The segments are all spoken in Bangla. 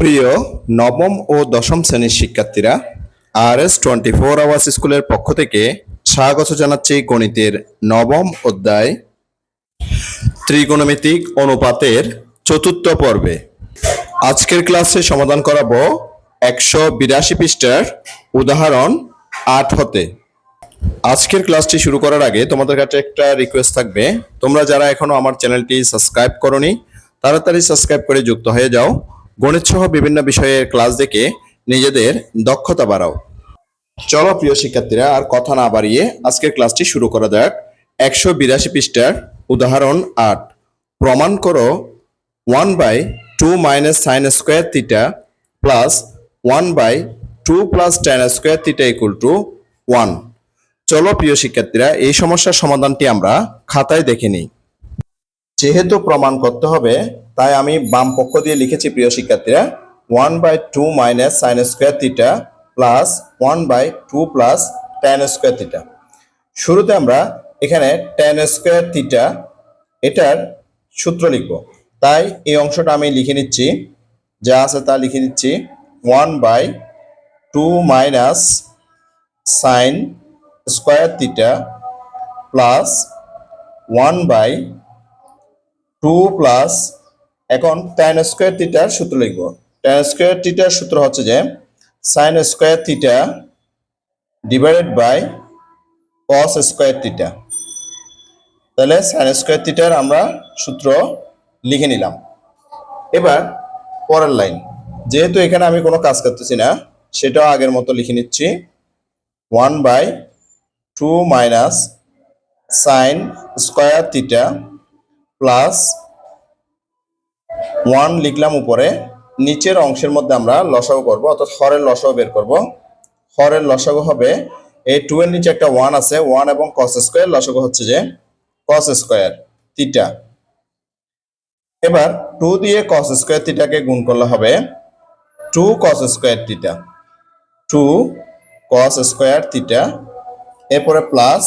প্রিয় নবম ও দশম শ্রেণির শিক্ষার্থীরা R S twenty four hours স্কুলের পক্ষ থেকে স্বাগত জানাচ্ছি গণিতের নবম অধ্যায় ত্রিকোণমিতিক অনুপাতের চতুর্থ পর্বে। আজকের ক্লাসে সমাধান করাবো একশো বিরাশি পৃষ্ঠার উদাহরণ আট হতে। আজকের ক্লাসটি শুরু করার আগে তোমাদের কাছে একটা রিকোয়েস্ট থাকবে। তোমরা যারা এখনও আমার চ্যানেলটি সাবস্ক্রাইব করনি, তাড়াতাড়ি সাবস্ক্রাইব করে যুক্ত হয়ে যাও। গণিত সহ বিভিন্ন বিষয়ের ক্লাস দেখে নিজেদের দক্ষতা বাড়াও। চলো প্রিয় শিক্ষার্থীরা, আর কথা না বাড়িয়ে আজকের ক্লাসটি শুরু করা যাক। একশো বিরাশি পৃষ্ঠার উদাহরণ আট। প্রমাণ করো one by two minus sine square theta plus one by two plus tan square theta equal to one চলো প্রিয় শিক্ষার্থীরা, এই সমস্যার সমাধানটি আমরা খাতায় দেখে নিই। যেহেতু প্রমাণ করতে হবে তাই আমি বাম পক্ষ দিয়ে লিখেছি, প্রিয় শিক্ষার্থীরা। One by two minus sine square theta plus one by two plus tan square theta শুরুতে আমরা এখানে টেন স্কোয়ার থিটা এটার সূত্র লিখব। তাই এই অংশটা আমি লিখে নিচ্ছি, যা আছে তা লিখে নিচ্ছি। One by two minus sine square theta plus one by two plus এখন টেন স্কোয়ার থিটার সূত্র লিখব। টেন স্কোয়ার থিটার সূত্র হচ্ছে যে sine square theta divided by cos square theta তাহলে সাইন স্কোয়ার থিটার আমরা সূত্র লিখে নিলাম। এবার পরের লাইন যেহেতু এখানে আমি কোনো কাজ করতেছি না, সেটাও আগের মতো লিখে নিচ্ছি। One by two minus sine square theta plus one লিখলাম উপরে, নিচের অংশের মধ্যে আমরা লসাগু করব, অর্থাৎ হরের লসাগু বের করব। হরের লসাগু হবে, এই টু এর নিচে একটা ওয়ান আছে ওয়ান এবং কস স্কোয়ার লসাগু হচ্ছে যে কস স্কোয়ার থিটা এবার টু দিয়ে কস স্কোয়ার তিটাকে গুণ করলে হবে two cos square theta two cos square theta এরপরে প্লাস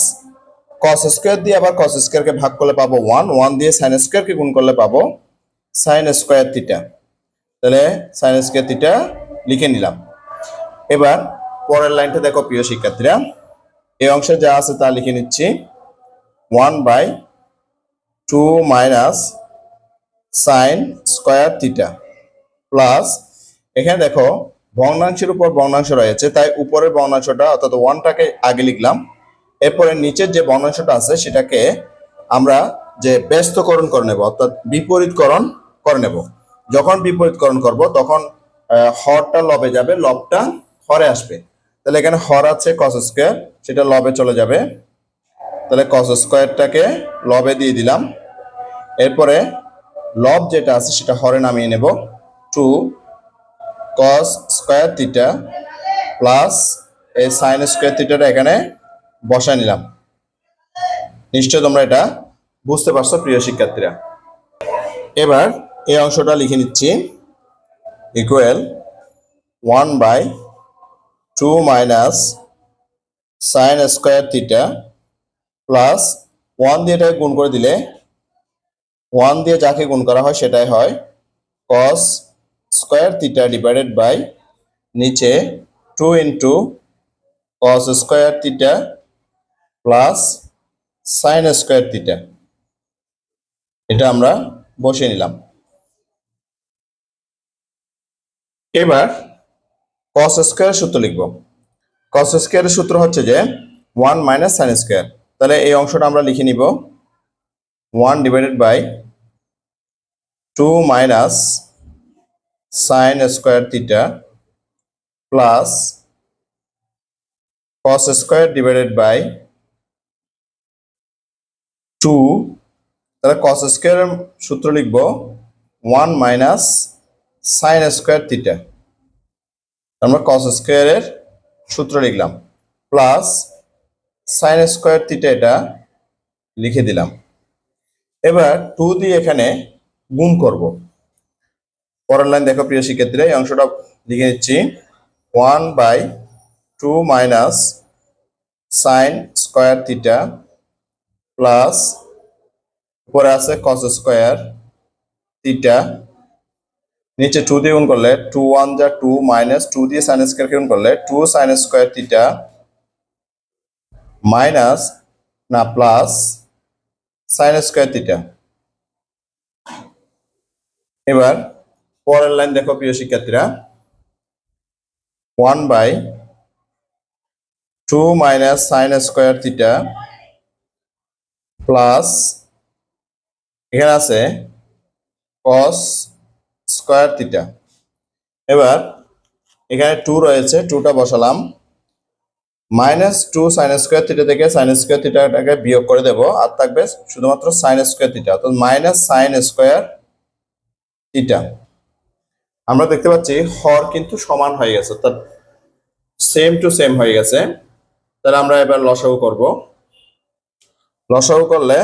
কস স্কোয়ার দিয়ে আবার কস স্কোয়ারকে ভাগ করলে পাবো ওয়ান ওয়ান দিয়ে সাইন স্কোয়ারকে গুণ করলে পাবো সাইন স্কোয়ার থিটা তাহলে সাইন স্কোয়ার থিটা লিখে নিলাম। এবার পরের লাইনটা দেখো প্রিয় শিক্ষার্থীরা। এই অংশে যা আছে তা লিখে নিচ্ছি। One by two minus sine square theta plus এখানে দেখো ভগ্নাংশের উপর ভগ্নাংশ রয়েছে, তাই উপরের ভগ্নাংশটা অর্থাৎ ওয়ানটাকে আগে লিখলাম। এরপরে নিচের যে ভগ্নাংশটা আছে, সেটাকে আমরা যে ব্যস্তকরণ করে নেব, অর্থাৎ বিপরীতকরণ করে নেব। যখন বিপরীতকরণ করব, তখন হরটা লবে যাবে, লবটা হরে আসবে। তাহলে এখানে হর আছে কস স্কোয়ার সেটা লবে চলে যাবে। তাহলে কস স্কোয়ারটাকে লবে দিয়ে দিলাম। এরপরে লব যেটা আছে, সেটা হরে নামিয়ে নেব। Two cos square theta plus এই সাইন স্কোয়ার থিটাটা এখানে বসায় নিলাম। নিশ্চয় তোমরা এটা বুঝতে পারছ, প্রিয় শিক্ষার্থীরা। এবার এই অংশটা লিখে নিচ্ছি। Equal one by two minus sine square theta plus one দিয়ে এটাকে গুণ করে দিলে ওয়ান দিয়ে যাকে গুণ করা হয় সেটাই হয় cos square theta divided by নিচে two into cos square theta plus sine square theta এটা আমরা বসিয়ে নিলাম। এবার কস স্কোয়ারের সূত্র লিখব। কস স্কোয়ারের সূত্র হচ্ছে যে ওয়ান মাইনাস সাইন স্কোয়ার তাহলে এই অংশটা আমরা লিখে নিব। One divided by two minus sine square theta plus cos square divided by two তাহলে cos স্কোয়ারের সূত্র লিখব one minus sine square theta আমরা cos স্কোয়ারের সূত্র লিখলাম। প্লাস সাইন স্কোয়ার থিটা এটা লিখে দিলাম। এবার টু দিয়ে এখানে গুণ করব। পরের লাইন দেখো প্রিয় শিক্ষার্থীরা, এই অংশটা লিখে নিচ্ছি। One by two minus sine square theta plus উপরে আছে কস স্কোয়ার থিটা নিচে টু দিয়ে গুণ করলে টু ওয়ান যা টু মাইনাস টু দিয়ে সাইন স্কোয়ার গুণ করলে two sine square theta minus না প্লাস সাইন স্কোয়ার থিটা এবার পরের লাইন দেখো প্রিয় শিক্ষার্থীরা। One by two minus sine square theta plus এখানে আছে কস স্কোয়ার থিটা। এবার এখানে টু রয়েছে টুটা বসালাম। Minus two sine square theta থেকে সাইন স্কোয়ার থিটাটাকে বিয়োগ করে দেব, আর থাকবে শুধুমাত্র সাইন স্কোয়ার থিটা অর্থাৎ মাইনাস সাইন স্কোয়ার থিটা আমরা দেখতে পাচ্ছি হর কিন্তু সমান হয়ে গেছে, অর্থাৎ সেম টু সেম হয়ে গেছে। তাহলে আমরা এবার লসাগু করব। লসাগু করলে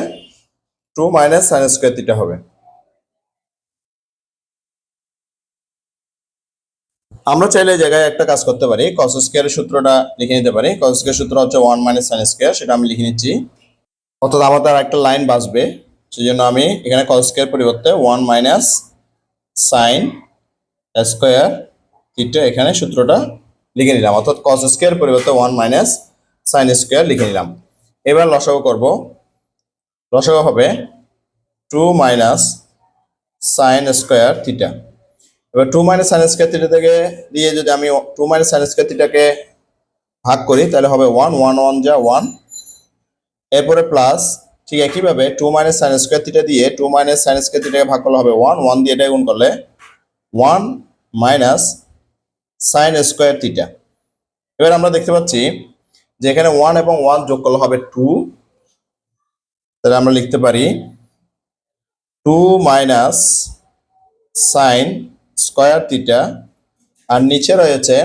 two minus sine square theta হবে। আমরা চাইলে জায়গায় একটা কাজ করতে পারি। কস স্কোয়ারের সূত্রটা লিখে নিতে পারি। কস স্কোয়ার সূত্র হচ্ছে ওয়ান মাইনাস সাইন স্কোয়ার সেটা আমি লিখে নিচ্ছি। অর্থাৎ আমাদের আর একটা লাইন বাঁচবে। সেই জন্য আমি এখানে কস স্কোয়ার পরিবর্তে one minus sine square theta এখানে সূত্রটা লিখে নিলাম। অর্থাৎ কস স্কোয়ার পরিবর্তে ওয়ান মাইনাস সাইন স্কোয়ার লিখে নিলাম। এবার লসাগু করব। লসাগু হবে two minus sine square theta এবার two minus sine square theta থেকে দিয়ে যদি আমি টু মাইনাস সাইন স্কোয়ার থিটাকে ভাগ করি, তাহলে হবে ওয়ান ওয়ান ওয়ান যা ওয়ান এরপরে প্লাস ঠিক একইভাবে two minus sine square theta দিয়ে টু মাইনাস সাইন স্কোয়ার থিটাকে ভাগ করলে হবে ওয়ান ওয়ান দিয়ে এটা গুণ করলে one minus sine square theta এবার আমরা দেখতে পাচ্ছি যে এখানে ওয়ান এবং ওয়ান যোগ করলে হবে টু তাহলে আমরা লিখতে পারি two minus sine square theta, আর নিচে রয়েছে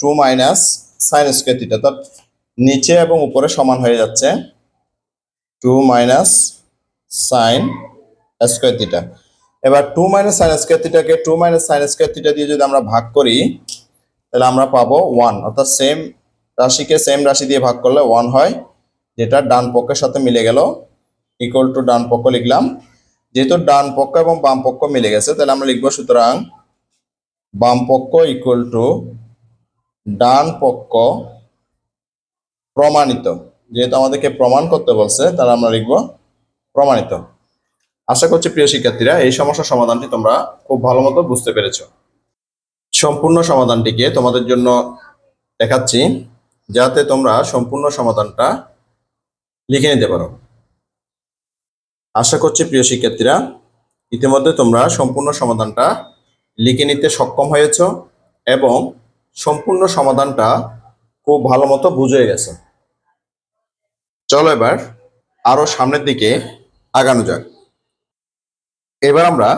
two minus sine square theta. অর্থাৎ নিচে এবং উপরে সমান হয়ে যাচ্ছে two minus sine square theta. এবার two minus sine square থিটাকে two minus sine square theta দিয়ে যদি আমরা ভাগ করি, তাহলে আমরা পাবো ওয়ান। অর্থাৎ সেম রাশিকে সেম রাশি দিয়ে ভাগ করলে ওয়ান হয়, যেটা ডান পক্ষের সাথে মিলে গেল। ইকুয়াল টু ডান পক্ষ লিখলাম। যেহেতু ডান পক্ষ এবং বাম পক্ষ মিলে গেছে, তাহলে আমরা লিখব সুতরাং বাম পক্ষ ইকুয়াল টু ডান পক্ষ প্রমাণিত। যেহেতু আমাদেরকে প্রমাণ করতে বলছে, তাহলে আমরা লিখব প্রমাণিত। আশা করছি প্রিয় শিক্ষার্থীরা, এই সমস্যার সমাধানটি তোমরা খুব ভালো মতো বুঝতে পেরেছ। সম্পূর্ণ সমাধানটিকে তোমাদের জন্য দেখাচ্ছি, যাতে তোমরা সম্পূর্ণ সমাধানটা লিখে নিতে পারো। আশা করছি প্রিয় শিক্ষার্থীরা, ইতিমধ্যে তোমরা সম্পূর্ণ সমাধানটা লিখে নিতে সক্ষম হয়েছ এবং সম্পূর্ণ সমাধানটা খুব ভালো মতো বুঝে গেছে। চলো এবার আরও সামনের দিকে আগানো যাক। এবার আমরা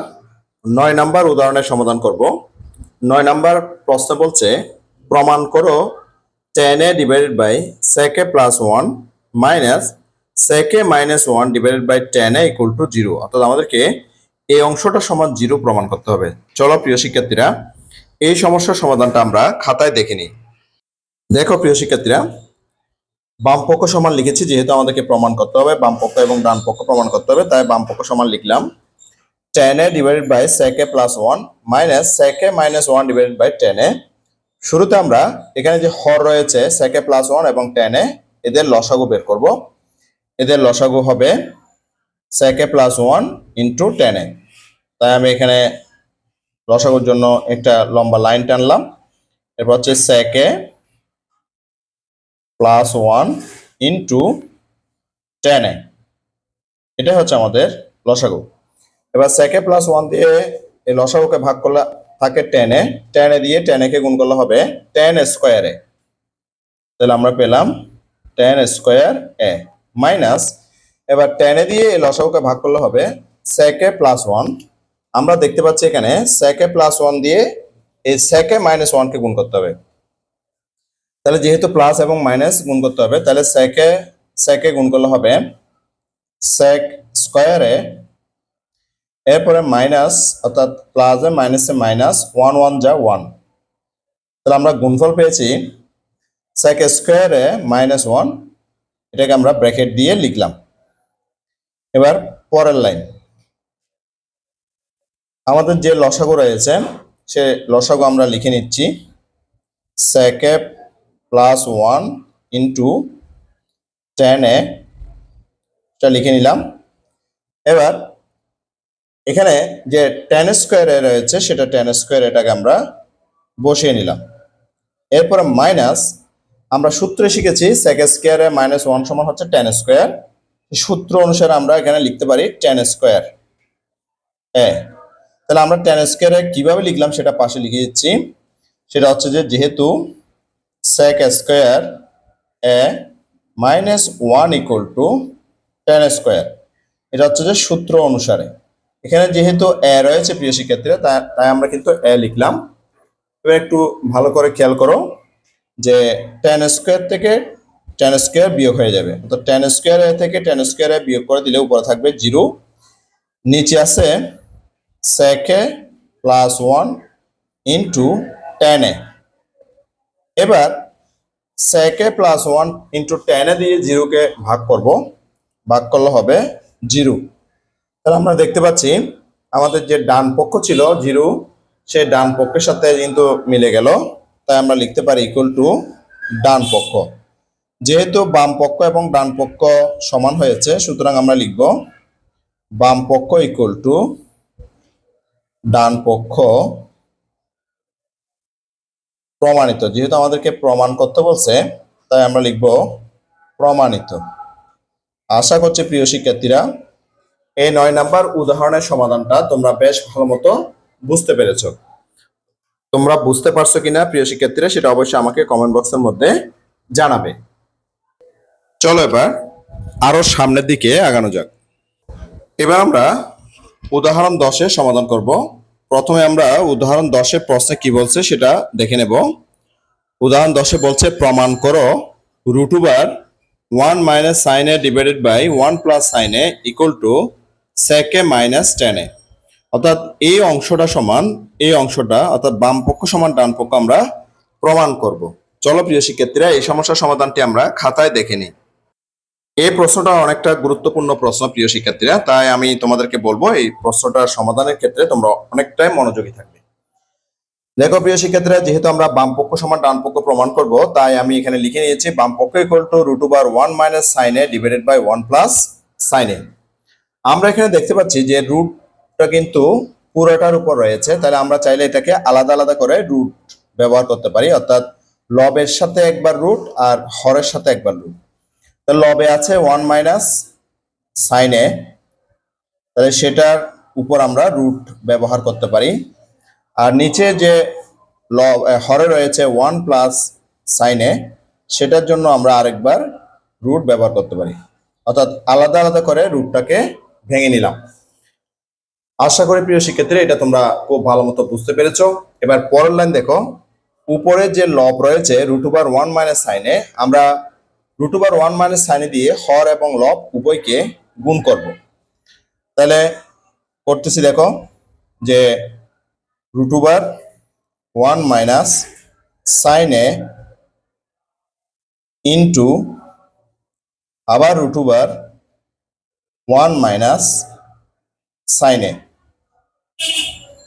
নয় নাম্বার উদাহরণের সমাধান করব। নয় নাম্বার প্রশ্ন বলছে, প্রমাণ করো tan A divided by sec A plus one minus sec A minus one divided by tan A equal to zero অর্থাৎ আমাদেরকে এই অংশটা সমান জিরো প্রমাণ করতে হবে। চলো প্রিয় শিক্ষার্থীরা, এই সমস্যার সমাধানটা আমরা খাতায় দেখে নিই। দেখো প্রিয় শিক্ষার্থীরা, বাম পক্ষ সমান লিখেছি যেহেতু আমাদেরকে প্রমাণ করতে হবে, বাম পক্ষ এবং ডান পক্ষ প্রমাণ করতে হবে, তাই বাম পক্ষ সমান লিখলাম। Tan A divided by sec A plus one minus sec A minus one divided by tan A শুরুতে আমরা এখানে যে হর রয়েছে সেকে প্লাস ওয়ান এবং টেন এ এদের লসাগু বের করব। এদের লসাগু হবে সেকে প্লাস ওয়ান ইন্টু টেন তাই আমি এখানে লসাগুর জন্য একটা লম্বা লাইন টানলাম। এরপর হচ্ছে sec A plus one into tan A এটাই হচ্ছে আমাদের লসাগু। এবার সেকে প্লাস ওয়ান দিয়ে এই লসাগুকে ভাগ করলে থাকে টেনে টেনে দিয়ে টেনে কে গুণ করলে হবে টেন স্কোয়ারে তাহলে আমরা পেলাম টেন স্কোয়ার এ মাইনাস এবার টেনে দিয়ে এই লসাগুকে ভাগ করলে হবে সেকে প্লাস ওয়ান আমরা দেখতে পাচ্ছি এখানে সেকে প্লাস ওয়ান দিয়ে এই সেকে মাইনাস ওয়ানকে গুণ করতে হবে। তাহলে যেহেতু প্লাস এবং মাইনাস গুণ করতে হবে, তাহলে সেকে সেকে গুণ করলে হবে সেক স্কোয়ারে এরপরে মাইনাস অর্থাৎ প্লাসে মাইনাসে মাইনাস ওয়ান ওয়ান যা ওয়ান তাহলে আমরা গুণফল পেয়েছি সেক স্কোয়ারে মাইনাস ওয়ান এটাকে আমরা ব্র্যাকেট দিয়ে লিখলাম। এবার পরের লাইন। আমাদের যে লসাগু রয়েছে, সে লসাগু আমরা লিখে নিচ্ছি sec A plus one into tan A এটা লিখে নিলাম। এবার এখানে যে টেন স্কোয়ারে রয়েছে, সেটা টেন স্কোয়ার এটাকে আমরা বসিয়ে নিলাম। এরপরে মাইনাস আমরা সূত্রে শিখেছি সেক স্কোয়ারে মাইনাস ওয়ান সমান হচ্ছে টেন স্কোয়ার সূত্র অনুসারে আমরা এখানে লিখতে পারি টেন স্কোয়ার এ তাহলে আমরা টেন স্কোয়ারে কীভাবে লিখলাম সেটা পাশে লিখে দিচ্ছি। সেটা হচ্ছে যে যেহেতু sec square A minus one equal to tan square এটা হচ্ছে যে সূত্র অনুসারে। এখানে যেহেতু এ রয়েছে প্রিয় শিক্ষার্থীরা তাই তাই আমরা কিন্তু এ লিখলাম। এবার একটু ভালো করে খেয়াল করো যে টেন স্কোয়ার থেকে টেন স্কোয়ার বিয়োগ হয়ে যাবে। অর্থাৎ টেন স্কোয়ার থেকে টেন স্কোয়ারে বিয়োগ করে দিলে উপরে থাকবে জিরো নিচে আছে sec A plus one into tan A এবার সেকে প্লাস ওয়ান ইন্টু টেনে দিয়ে জিরোকে ভাগ করব। ভাগ করলে হবে জিরো তাহলে আমরা দেখতে পাচ্ছি আমাদের যে ডান পক্ষ ছিল জিরো সে ডান পক্ষের সাথে কিন্তু মিলে গেল। তাই আমরা লিখতে পারি ইকুয়াল টু ডান পক্ষ। যেহেতু বাম পক্ষ এবং ডান পক্ষ সমান হয়েছে, সুতরাং আমরা লিখব বাম পক্ষ ইকুয়াল টু ডান পক্ষ প্রমাণিত। যেহেতু আমাদেরকে প্রমাণ করতে বলছে, তাই আমরা লিখব প্রমাণিত। আশা করছি প্রিয় শিক্ষার্থীরা, এই নয় নাম্বার উদাহরণের সমাধানটা তোমরা বেশ ভালো মতো বুঝতে পেরেছ। তোমরা বুঝতে পারছ কিনা প্রিয় শিক্ষার্থীরা, সেটা অবশ্যই আমাকে কমেন্ট বক্সের মধ্যে জানাবে। চলো এবার আরও সামনের দিকে আগানো যাক। এবার আমরা উদাহরণ দশে সমাধান করব। প্রথমে আমরা উদাহরণ দশে প্রশ্নে কি বলছে সেটা দেখে নেব। উদাহরণ দশে বলছে, প্রমাণ করো root over one minus sine A divided by one plus sine A equal to sec A minus tan A অর্থাৎ এই অংশটা সমান, এই অংশটা, অর্থাৎ বাম পক্ষ সমান ডান পক্ষ আমরা প্রমাণ করব। চলো প্রিয় শিক্ষার্থীরা, এই সমস্যার সমাধানটি আমরা খাতায় দেখে নিই। এই প্রশ্নটা অনেকটা গুরুত্বপূর্ণ প্রশ্ন, প্রিয় শিক্ষার্থীরা। তাই আমি তোমাদেরকে বলব, এই প্রশ্নটার সমাধানের ক্ষেত্রে তোমরা অনেকটাই মনোযোগী থাকবে। দেখো, প্রিয় শিক্ষার্থীরা, যেহেতু আমরা বামপক্ষ সমান ডান পক্ষ প্রমাণ করব, তাই আমি এখানে লিখে নিয়েছি বাম পক্ষ equal to root over one minus sine A divided by one plus sine A আমরা এখানে দেখতে পাচ্ছি যে রুটটা কিন্তু পুরোটার উপর রয়েছে, তাহলে আমরা চাইলে এটাকে আলাদা আলাদা করে রুট ব্যবহার করতে পারি, অর্থাৎ লবের সাথে একবার রুট আর হরের সাথে একবার রুট লবে আছে ওয়ান মাইনাস সাইনে তাহলে সেটার উপর আমরা রুট ব্যবহার করতে পারি। আর নিচে যে ল হরে রয়েছে ওয়ান প্লাস সাইনে সেটার জন্য আমরা আরেকবার রুট ব্যবহার করতে পারি। অর্থাৎ আলাদা আলাদা করে রুটটাকে ভেঙে নিলাম। আশা করি প্রিয় শিক্ষার্থীরা, এটা তোমরা খুব ভালো মতো বুঝতে পেরেছ। এবার পরের লাইন দেখো। উপরে যে লব রয়েছে রুট ওভার ওয়ান মাইনাস সাইনে আমরা রুট ওভার ওয়ান মাইনাস সাইনে দিয়ে হর এবং লব উভয়কে গুণ করব। তাহলে করতেছি দেখো যে root over one minus sine A into আবার root over one minus sine A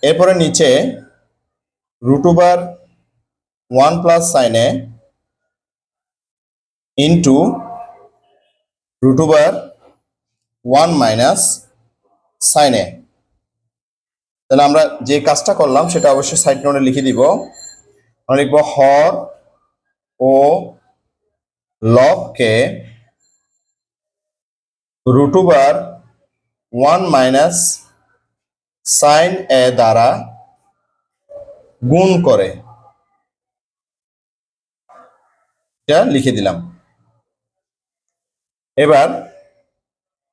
এরপরে নিচে root over one plus sine A into root over one minus sine A তাহলে আমরা যে কাজটা করলাম, সেটা অবশ্যই সাইড নোটে লিখে দিব। আমরা লিখব হর ও লবকে root over one minus sine A দ্বারা গুণ করে। এটা লিখে দিলাম। এবার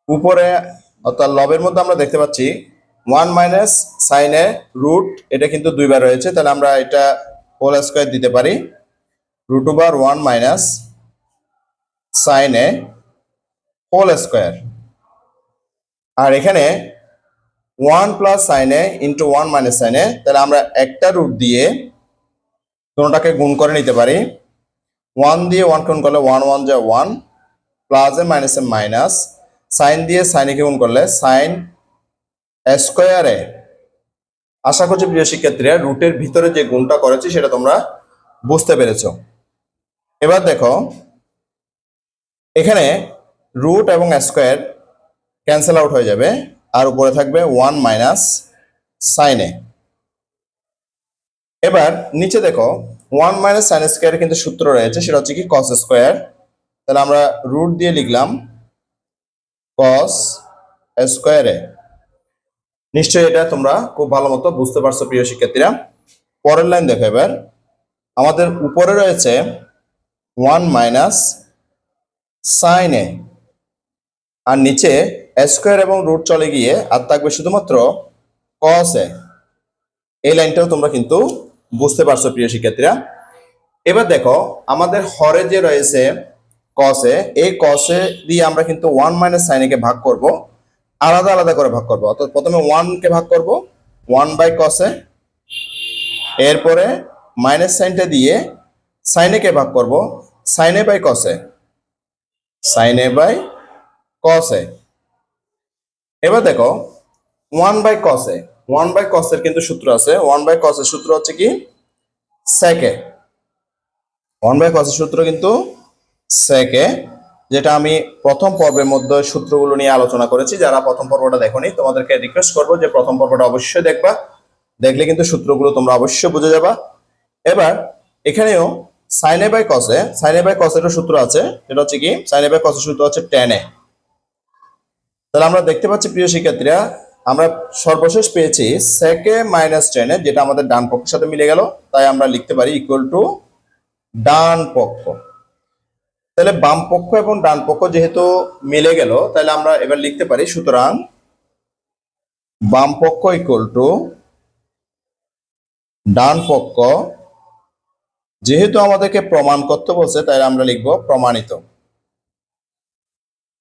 উপরে অর্থাৎ লবের মধ্যে আমরা দেখতে পাচ্ছি ওয়ান মাইনাস সাইনে রুট, এটা কিন্তু দুইবার রয়েছে, তাহলে আমরা এটা হোল স্কোয়ার দিতে পারি। Root over one minus sine A whole square. আর এখানে one plus sine A into one minus sine A তাহলে আমরা একটা রুট দিয়ে দুটাকে গুণ করে নিতে পারি। ওয়ান দিয়ে ওয়ান গুণ করলে ওয়ান ওয়ান যা one. Plus minus minus. Sine দিয়ে সাইনে গুণ করলে সাইন স্কোয়ারে আশা করছি প্রিয় শিক্ষার্থীরা রুটের ভিতরে যে গুণটা করেছি সেটা তোমরা বুঝতে পেরেছ। এবার দেখো, এখানে রুট এবং স্কোয়ার ক্যান্সেল আউট হয়ে যাবে, আর উপরে থাকবে ওয়ান মাইনাস সাইনে এবার নিচে দেখো, ওয়ান মাইনাস সাইন স্কোয়ার কিন্তু সূত্র রয়েছে, সেটা হচ্ছে কি কস স্কোয়ার তাহলে আমরা রুট দিয়ে লিখলাম কস স্কোয়ারে নিশ্চয়ই এটা তোমরা খুব ভালো মতো বুঝতে পারছ, প্রিয় শিক্ষার্থীরা। পরের লাইন দেখো এবার। আমাদের উপরে রয়েছে ওয়ান মাইনাস সাইন আর নিচে স্কোয়ার এবং রুট চলে গিয়ে আর থাকবে শুধুমাত্র কস এ। এই লাইনটাও তোমরা কিন্তু বুঝতে পারছ, প্রিয় শিক্ষার্থীরা। এবার দেখো, আমাদের হরে যে রয়েছে কসে এই কসে দিয়ে আমরা কিন্তু ওয়ান মাইনাস সাইনকে ভাগ করব, আলাদা আলাদা করে ভাগ করব। অর্থাৎ প্রথমে ওয়ানকে ভাগ করব ওয়ান বাই কসে এরপরে মাইনাস সাইনটা দিয়ে সাইনেকে ভাগ করব সাইনে বাই কসে সাইনে বাই কসে এবার দেখো one by cos A one by কসের কিন্তু সূত্র আছে। ওয়ান বাই কসের সূত্র হচ্ছে কি? সেকে ওয়ান বাই কসের সূত্র কিন্তু সেকে, যেটা আমি প্রথম পর্বের মধ্যে সূত্রগুলো নিয়ে আলোচনা করেছি। যারা প্রথম পর্বটা দেখোনি, তোমাদেরকে রিকোয়েস্ট করব যে প্রথম পর্বটা অবশ্যই দেখবা। দেখলে কিন্তু সূত্রগুলো তোমরা অবশ্যই বুঝে যাবা। এবার, এখানেও সাইনে বাই কসে সাইনে বাই কসেরও সূত্র আছে, সেটা হচ্ছে কি? সাইনে বাই কসের সূত্র হচ্ছে টেনে তাহলে আমরা দেখতে পাচ্ছি, প্রিয় শিক্ষার্থীরা, আমরা সর্বশেষ পেয়েছি সেকে মাইনাস টেনে যেটা আমাদের ডান পক্ষের সাথে মিলে গেল। তাই আমরা লিখতে পারি ইকুয়াল টু ডান পক্ষ তাহলে বাম পক্ষ এবং ডান পক্ষ যেহেতু মিলে গেল, তাহলে আমরা এবার লিখতে পারি, সুতরাং বাম পক্ষ ইকুয়াল টু ডান পক্ষ, যেহেতু আমাদেরকে প্রমাণ করতে বলছে তাই আমরা লিখব প্রমাণিত।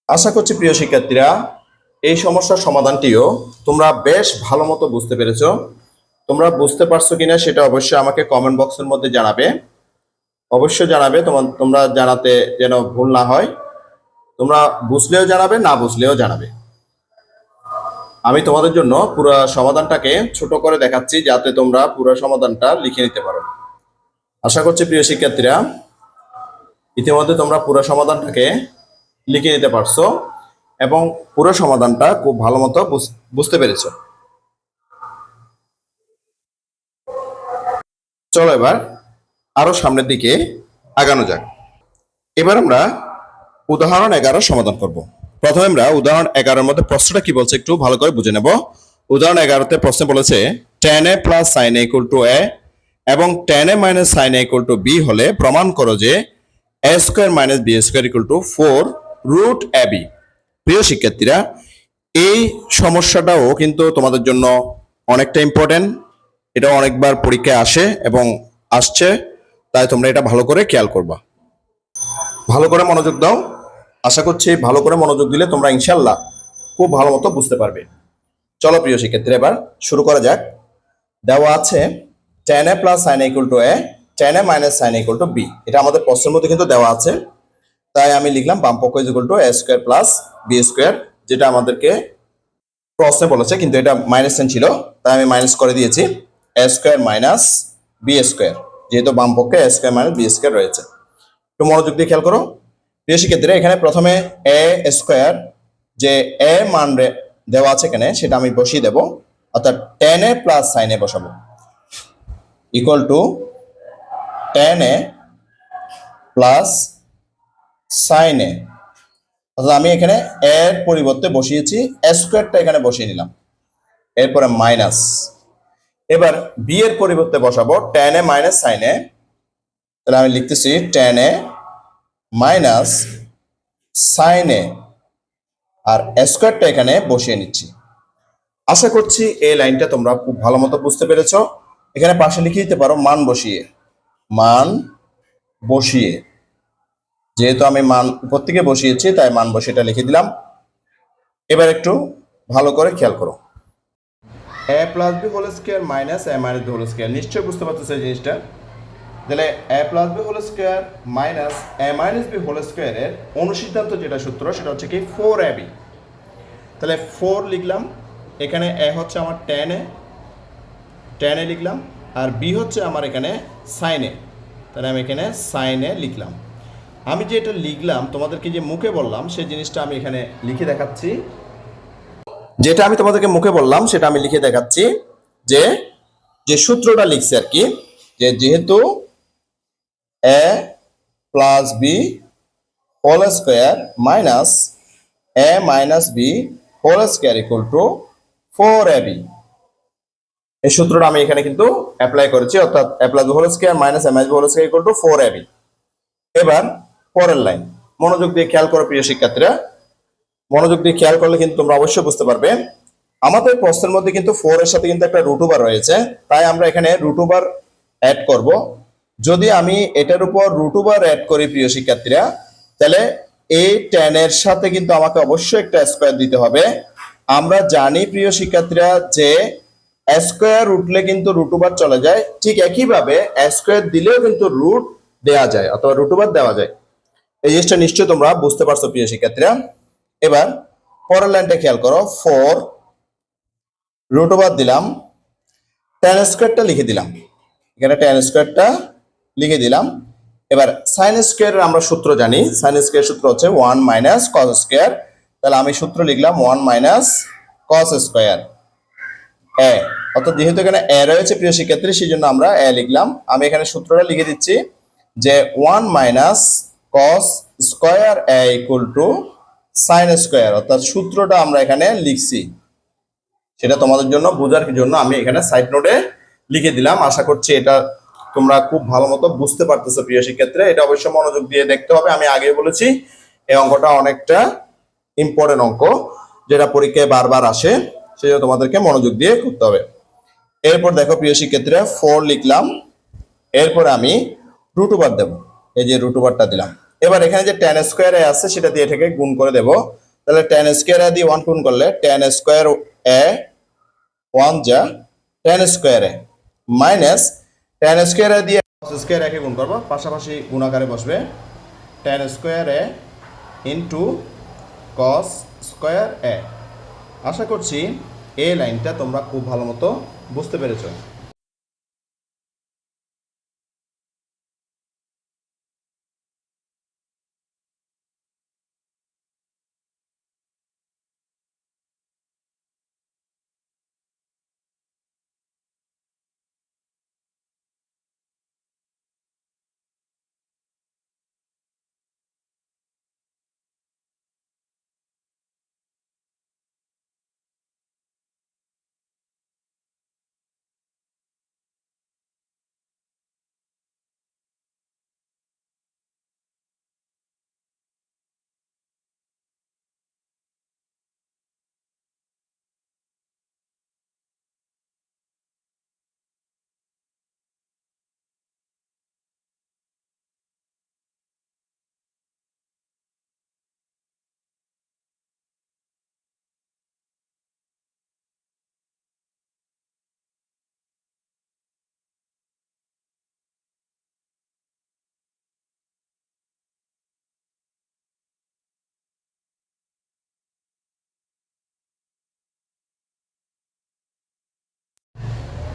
আশা করছি প্রিয় শিক্ষার্থীরা, এই সমস্যার সমাধানটিও তোমরা বেশ ভালো মতো বুঝতে পেরেছ। তোমরা বুঝতে পারছ কিনা সেটা অবশ্যই আমাকে কমেন্ট বক্সের মধ্যে জানাবে। অবশ্যই জানাবে। তোমার তোমরা জানাতে যেন ভুল না হয়। তোমরা বুঝলেও জানাবে, না বুঝলেও জানাবে। আমি তোমাদের জন্য পুরো সমাধানটাকে ছোট করে দেখাচ্ছি, যাতে তোমরা পুরো সমাধানটা লিখে নিতে পারো। আশা করছি প্রিয় শিক্ষার্থীরা, ইতিমধ্যে তোমরা পুরো সমাধানটাকে লিখে নিতে পারছ এবং পুরো সমাধানটা খুব ভালো মতো বুঝ- বুঝতে পেরেছ। চলো এবার আরও সামনের দিকে আগানো যাক। এবার আমরা উদাহরণ এগারো সমাধান করব। প্রথমে আমরা উদাহরণ এগারোর মধ্যে প্রশ্নটা কি বলছে একটু ভালো করে বুঝে নেব। উদাহরণ এগারোতে প্রশ্ন বলেছে tan A plus sine equal to A এবং tan A minus sine equal to B হলে প্রমাণ করো যে A square minus B square equal to four root A B প্রিয় শিক্ষার্থীরা, এই সমস্যাটাও কিন্তু তোমাদের জন্য অনেকটা ইম্পর্টেন্ট এটা অনেকবার পরীক্ষায় আসে এবং আসছে। তাই তোমরা এটা ভালো করে খেয়াল করবা। ভালো করে মনোযোগ দাও। আশা করছি ভালো করে মনোযোগ দিলে তোমরা ইনশাল্লাহ খুব ভালো মতো বুঝতে পারবে। চলো প্রিয় শিক্ষার্থীরা, এবার শুরু করা যাক। দেওয়া আছে tan A plus sine equal to A tan A minus sine equal to B এটা আমাদের প্রশ্নের মধ্যে কিন্তু দেওয়া আছে। তাই আমি লিখলাম বাম পক্ষ is equal to A square plus B square যেটা আমাদেরকে প্রশ্নে বলেছে, কিন্তু এটা মাইনাস সাইন ছিল, তাই আমি মাইনাস করে দিয়েছি। A square minus B square যেহেতু বাম পক্ষে A square minus B square রয়েছে। একটু মনোযোগ দিয়ে খেয়াল করো। প্রিয় শিক্ষার্থীরা, এখানে প্রথমে এ স্কোয়ার যে এ মান দেওয়া আছে এখানে, সেটা আমি বসিয়ে দেব। অর্থাৎ টেন এ প্লাস সাইন বসাবো। Equal to tan A plus sine A অর্থাৎ আমি এখানে এর পরিবর্তে বসিয়েছি। এ স্কোয়ারটা এখানে বসিয়ে নিলাম। এরপরে মাইনাস এবার বি এর পরিবর্তে বসাবো tan A minus sine A তাহলে আমি লিখতেছি tan A minus sine A আর স্কোয়ারটা এখানে বসিয়ে নিচ্ছি। আশা করছি এই লাইনটা তোমরা খুব ভালো মতো বুঝতে পেরেছ। এখানে পাশে লিখে দিতে পারো মান বসিয়ে। মান বসিয়ে। যেহেতু আমি মান উপর থেকে বসিয়েছি, তাই মান বসিয়েটা লিখে দিলাম। এবার একটু ভালো করে খেয়াল করো। A plus B whole square minus A minus B whole square নিশ্চয়ই বুঝতে পারতেছো জিনিসটা? তাহলে A plus B whole square minus A minus B whole স্কোয়ারের অনুসিদ্ধান্ত যেটা সূত্র, সেটা হচ্ছে কি ফোর এ বি তাহলে ফোর লিখলাম, এখানে এ হচ্ছে আমার টেন এ টেনে লিখলাম, আর বি হচ্ছে আমার এখানে সাইনে তাহলে আমি এখানে সাইনে লিখলাম। আমি যে এটা লিখলাম, তোমাদেরকে যে মুখে বললাম, সেই জিনিসটা আমি এখানে লিখে দেখাচ্ছি। যেটা আমি তোমাদেরকে মুখে বললাম, সেটা আমি লিখে দেখাচ্ছি যে যে সূত্রটা লিখছে আর কি, যে যেহেতু A plus B whole square minus A minus B whole square equal to four A B এই সূত্রটা আমি এখানে কিন্তু অ্যাপ্লাই করেছি, অর্থাৎ A plus whole square minus M whole square equal to four A B এবার পরের লাইন মনোযোগ দিয়ে খেয়াল করো প্রিয় শিক্ষার্থীরা। মনোযোগ দিয়ে খেয়াল করলে কিন্তু তোমরা অবশ্যই বুঝতে পারবে। আমাদের প্রশ্নের মধ্যে কিন্তু ফোর এর সাথে কিন্তু একটা রুটুবার রয়েছে। তাই আমরা এখানে রুটুবার অ্যাড করব। যদি আমি এটার উপর রুটুবার অ্যাড করি, প্রিয় শিক্ষার্থীরা, তাহলে এই টেন এর সাথে কিন্তু আমাকে অবশ্যই একটা স্কোয়ার দিতে হবে। আমরা জানি, প্রিয় শিক্ষার্থীরা, যে স্কোয়ার উঠলে কিন্তু রুটুবার চলে যায়। ঠিক একইভাবে স্কোয়ার দিলেও কিন্তু রুট দেওয়া যায়, অথবা রুটুবার দেওয়া যায়। এই জিনিসটা নিশ্চয়ই তোমরা বুঝতে পারছ, প্রিয় শিক্ষার্থীরা। এবার পরের লাইনটা খেয়াল করো ফোর রুট ওভার দিলাম টেন স্কোয়ারটা লিখে দিলাম। এখানে টেন স্কোয়ারটা লিখে দিলাম। এবার সাইন স্কোয়ারের আমরা সূত্র জানি। সাইন স্কোয়ার সূত্র হচ্ছে ওয়ান মাইনাস কস স্কোয়ার তাহলে আমি সূত্র লিখলাম one minus cos square A অর্থাৎ যেহেতু এখানে এ রয়েছে প্রিয় শিক্ষার্থী সেই জন্য আমরা এ লিখলাম। আমি এখানে সূত্রটা লিখে দিচ্ছি যে one minus cos square A equal to sine square অর্থাৎ সূত্রটা আমরা এখানে লিখছি। সেটা তোমাদের জন্য, বোঝার জন্য আমি এখানে সাইড নোটে লিখে দিলাম। আশা করছি এটা তোমরা খুব ভালো মতো বুঝতে পারতেছো প্রিয় শিক্ষার্থী এটা অবশ্যই মনোযোগ দিয়ে দেখতে হবে। আমি আগে বলেছি, এই অঙ্কটা অনেকটা ইম্পর্টেন্ট অঙ্ক, যেটা পরীক্ষায় বারবার আসে সেটা তোমাদেরকে মনোযোগ দিয়ে করতে হবে। এরপর দেখো প্রিয় শিক্ষার্থীরা ফোর লিখলাম। এরপর আমি রুট ওভার দেবো। এই যে রুট ওভারটা দিলাম। এবার এখানে যে টেন স্কোয়ারে আছে, সেটা দিয়ে এটাকে গুণ করে দেব। তাহলে টেন স্কোয়ারে দিয়ে ওয়ান গুণ করলে টেন স্কোয়ার এ ওয়ান যা টেন স্কোয়ারে মাইনাস টেন স্কোয়ারে দিয়ে স্কোয়ার একে গুণ করব। পাশাপাশি গুণাকারে বসবে। Tan square A into cos square A. আশা করছি এই লাইনটা তোমরা খুব ভালো মতো বুঝতে পেরেছ।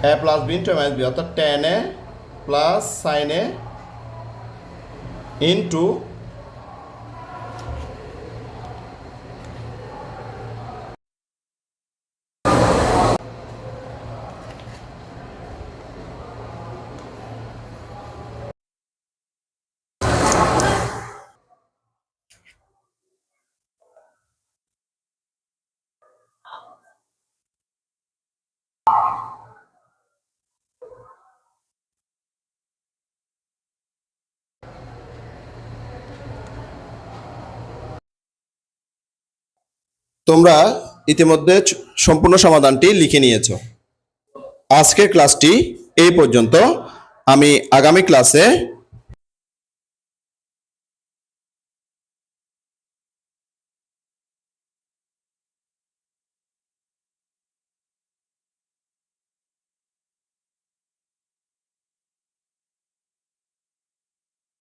A plus B into minus B অর্থাৎ tan A plus sine A into তোমরা ইতিমধ্যে সম্পূর্ণ সমাধানটি লিখে নিয়েছ। আজকের ক্লাসটি এই পর্যন্ত। আমি আগামী ক্লাসে